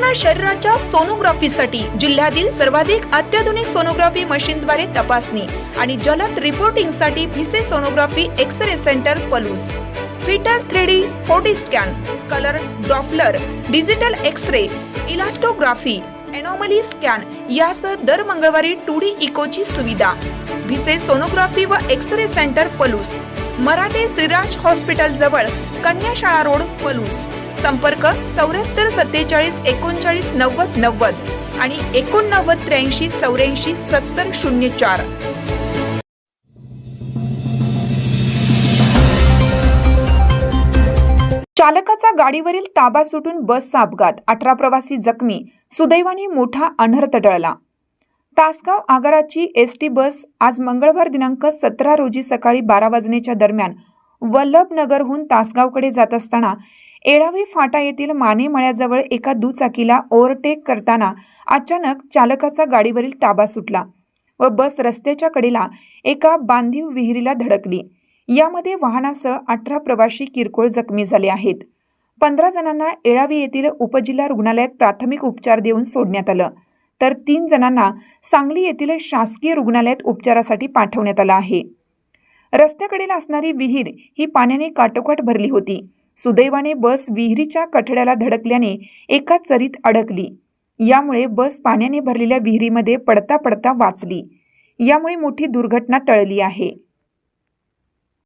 पूर्ण शरीराच्या सोनोग्राफीसाठी जिल्ह्यातील सर्वाधिक अत्याधुनिक सोनोग्राफी मशीनद्वारे तपासणी आणि जलद रिपोर्टिंगसाठी Bhise sonography x ray centre Palus. Fitter three D forty scan colour Doppler digital x ray elastography anomaly scan यासह दर मंगळवारी टू डी इकोची सुविधा. भिसे सोनोग्राफी व X ray centre Palus. Marathe Shriraj hospital जवळ कन्याशाळा रोड पलूस. संपर्क चौऱ्याहत्तर सत्तेचाळीस एकोणचाळीस नव्वद नव्वद आणि एकोणनव्वद त्र्याऐंशी चौऱ्याऐंशी सत्तर शून्य चार. चालकाचा गाडीवरील ताबा सुटून बसचा अपघात. अठरा प्रवासी जखमी. सुदैवाने मोठा अनर्थ टळला. तासगाव आगाराची एस टी बस आज मंगळवार दिनांक सतरा रोजी सकाळी बारा वाजण्याच्या दरम्यान वल्लभनगरहून तासगावकडे जात असताना एळावी फाटा येथील माने मळ्याजवळ एका दुचाकीला ओव्हरटेक करताना अचानक चालकाचा गाडीवरील ताबा सुटला व बस रस्त्याच्या कडेला एका बांधीव विहिरीला धडकली. यामध्ये वाहनासह अठरा प्रवाशी किरकोळ जखमी झाले आहेत. पंधरा जणांना एळावी येथील उपजिल्हा रुग्णालयात प्राथमिक उपचार देऊन सोडण्यात आलं. तर तीन जणांना सांगली येथील शासकीय रुग्णालयात उपचारासाठी पाठवण्यात आलं आहे. रस्त्याकडेला असणारी विहीर ही पाण्याने काटोकाट भरली होती. सुदैवाने बस विहिरीच्या कठड्याला धडकल्याने एका चरीत अडकली. यामुळे बस पाण्याने भरलेल्या विहिरीमध्ये पडता पडता वाचली. यामुळे मोठी दुर्घटना टळली आहे.